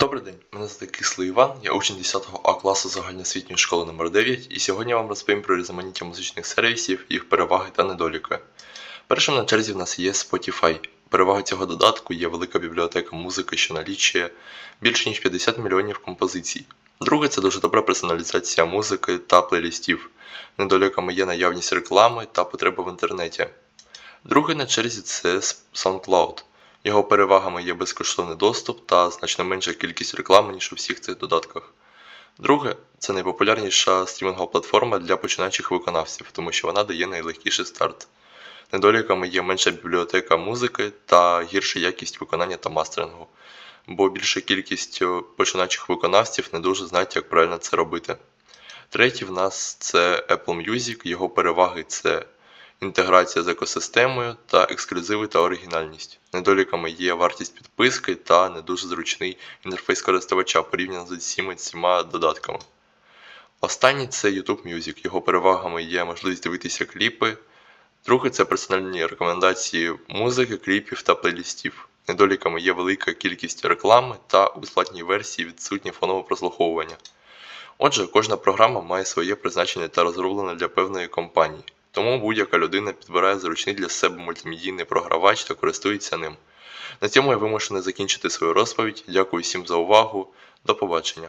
Добрий день, мене звати Кислий Іван, я учень 10 А класу загальноосвітньої школи номер 9 і сьогодні я вам розповім про різноманіття музичних сервісів, їх переваги та недоліки. Першим на черзі в нас є Spotify. Перевага цього додатку є велика бібліотека музики, що налічує більше ніж 50 мільйонів композицій. Друге це дуже добра персоналізація музики та плейлістів. Недоліками є наявність реклами та потреба в інтернеті. Другий на черзі це SoundCloud. Його перевагами є безкоштовний доступ та значно менша кількість реклами, ніж у всіх цих додатках. Друге, це найпопулярніша стрімінгова платформа для починаючих виконавців, тому що вона дає найлегкіший старт. Недоліками є менша бібліотека музики та гірша якість виконання та мастерингу, бо більша кількість е, починаючих виконавців не дуже знають, як правильно це робити. Третій в нас це Apple Music, його переваги це інтеграція з екосистемою та ексклюзиви та оригінальність. Недоліками є вартість підписки та не дуже зручний інтерфейс користувача порівняно з усіма цими додатками. Останній це YouTube Music. Його перевагами є можливість дивитися кліпи. Друге це персональні рекомендації музики, кліпів та плейлістів. Недоліками є велика кількість реклами та у платній версії відсутнє фонове прослуховування. Отже, кожна програма має своє призначення та розроблена для певної компанії, тому будь-яка людина підбирає зручний для себе мультимедійний програвач та користується ним. На цьому я вимушений закінчити свою розповідь. Дякую всім за увагу. До побачення.